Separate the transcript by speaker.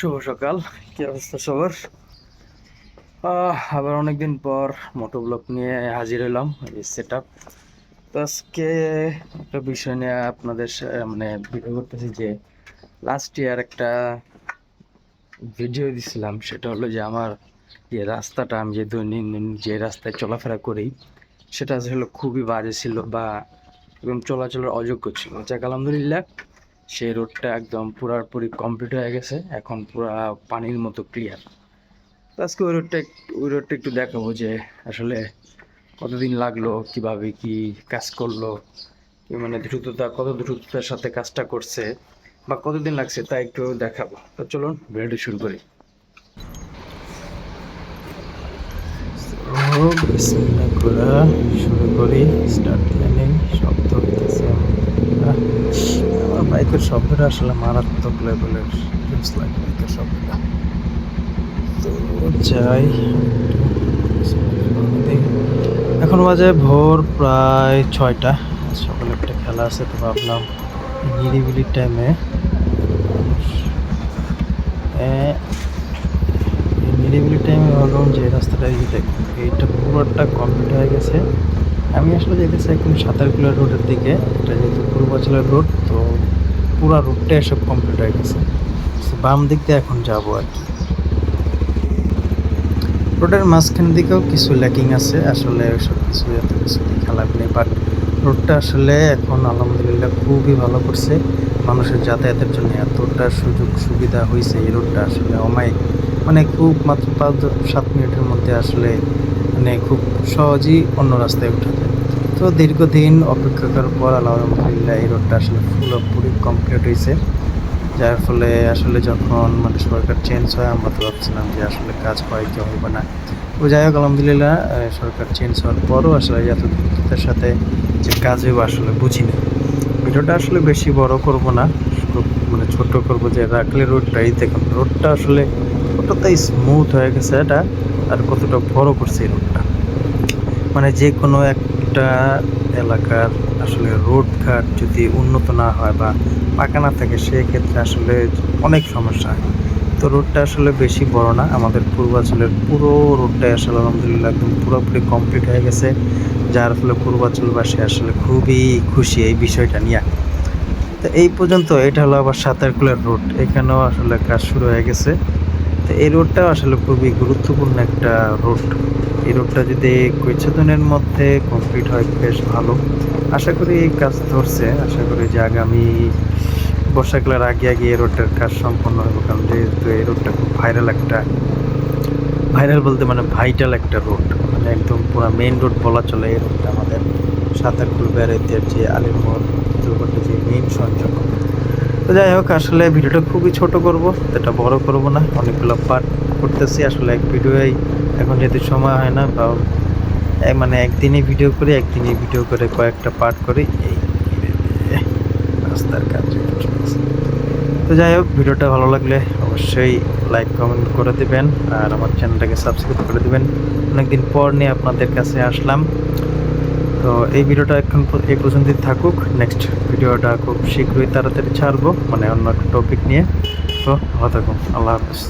Speaker 1: শুভ সকাল। কি অবস্থা সবার? আবার অনেকদিন পর মোটো ব্লগ নিয়ে হাজির হলাম, এই সেট আপ তো আজকে একটা বিষয় নিয়ে আপনাদের মানে ভিডিও করতেছি যে লাস্ট ইয়ার একটা ভিডিও দিছিলাম, সেটা হলো যে আমার যে রাস্তাটা, আমি যে দৈনন্দিন যে রাস্তায় চলাফেরা করি, সেটা আসলে খুবই বাজে ছিল বা একদম চলাচলের অযোগ্য ছিল। যাক, আলহামদুলিল্লাহ সেই রোডটা একদম পুরাপুরি কমপ্লিট হয়ে গেছে, এখন পুরা পানির মতো ক্লিয়ার আজকে ওই রোডটা ওই রোডটা একটু দেখাবো যে আসলে কতদিন লাগল, কীভাবে কি কাজ করল মানে দ্রুততা, কত দ্রুততার সাথে কাজটা করছে, বা কতদিন লাগছে তা একটু দেখাবো। তো চলুন, ভিডিওটি শুরু করি। শুরু করি স্টার্ট প্ল্যানিং শব্দ আমার বাইকের শব্দটা আসলে মারাত্মক লেভেলের জোস লাগে বাইকের শব্দটা তো যাই, এখন বাজে ভোর প্রায় ছয়টা। সকালে একটা খেলা আছে, তো ভাবলাম নিরিবিলির টাইমে নিরিবিলি টাইমে ভাবলাম যে এই রাস্তাটা এই যে এইটা পুরোটা কমপ্লিট হয়ে গেছে। আমি আসলে যেতে চাই এখন সাঁতারকুলা রোডের দিকে, এটা যেহেতু পূর্বাচলের রোড তো পুরো রোডটা এসব কমপ্লিট হয়ে গেছে। বাম দিক দিয়ে এখন যাব আর কি। রোডের মাঝখান দিকেও কিছু ল্যাকিং আছে। আসলে সব কিছু এত কিছু খেলা নেই। বাট রোডটা আসলে এখন আলহামদুলিল্লাহ খুবই ভালো করছে। মানুষের যাতায়াতের জন্য এতটা সুযোগ সুবিধা হয়েছে এই রোডটা আসলে অমায়িক। মানে খুব মাত্র পাঁচ সাত মিনিটের মধ্যে আসলে মানে খুব সহজেই অন্য রাস্তায় উঠা যায়। তো দীর্ঘদিন অপেক্ষা করার পর আলহামদুলিল্লাহ এই রোডটা আসলে পুরোপুরি কমপ্লিট হয়েছে। যার ফলে আসলে যখন মানে সরকার চেঞ্জ হয়, আমরা তো ভাবছিলাম যে আসলে কাজ হয় কি হবে না। তো যাই হোক, আলহামদুলিল্লাহ সরকার চেঞ্জ হওয়ার পরও আসলে এত দ্রুততার সাথে যে কাজ হইব আসলে বুঝিনি ভিডিওটা আসলে বেশি বড় করব না মানে ছোট করব যে রাখলে রোডটাই দেখুন। রোডটা আসলে কতটাই স্মুথ হয়ে গেছে এটা, আর কতটা বড় করছে এই রোডটা। মানে যে কোনো একটা এলাকার আসলে রোড ঘাট যদি উন্নত না হয় বা পাকা না থাকে, সেক্ষেত্রে আসলে অনেক সমস্যা হয়। তো রোডটা আসলে বেশি বড় না, আমাদের পূর্বাঞ্চলের পুরো রোডটাই আসলে আলহামদুলিল্লাহ একদম পুরোপুরি কমপ্লিট হয়ে গেছে, যার ফলে পূর্বাঞ্চলবাসী আসলে খুবই খুশি এই বিষয়টা নিয়ে। তো এই পর্যন্ত, এটা হলো আবার সাঁতারকুলার রোড, এখানেও আসলে কাজ শুরু হয়ে গেছে। তো এই রোডটাও আসলে খুবই গুরুত্বপূর্ণ একটা রোড। এই রোডটা যদি কিছুদিনের মধ্যে কমপ্লিট হয়, বেশ ভালো। আশা করি এই কাজ ধরছে। আশা করি যে আগামী বর্ষাকালের আগে আগে এই রোডটার কাজ সম্পন্ন হবে কারণ যেহেতু এই রোডটা খুব ভাইরাল একটা ভাইরাল বলতে মানে ভাইটাল একটা রোড। মানে একদম পুরো মেইন রোড বলা চলে এই রোডটা। আমাদের সাঁতারকুল বেড়াইতের যে আলিমোড় দুর্গটা যে মেইন সংযোগ। তো যাই হোক, আসলে ভিডিওটা খুবই ছোট করব এটা বড় করব না, অনেকগুলো পার্ট করতেছি। আসলে এক ভিডিওই এখন যেহেতু সময় হয় না, বা মানে একদিনই ভিডিও করি, একদিনই ভিডিও করে কয়েকটা পার্ট করি, এই রাস্তার কাজ তো যাই হোক, ভিডিওটা ভালো লাগলে অবশ্যই লাইক কমেন্ট করে দেবেন, আর আমার চ্যানেলটাকে সাবস্ক্রাইব করে দিবেন। অনেকদিন পর নিয়ে আপনাদের কাছে আসলাম। তো এই ভিডিওটা এখন এই পর্যন্তই থাকুক। নেক্সট ভিডিওটা খুব শীঘ্রই তাড়াতাড়ি ছাড়বো মানে অন্য একটা টপিক নিয়ে। তো ভালো থাকুন, আল্লাহ হাফিজ।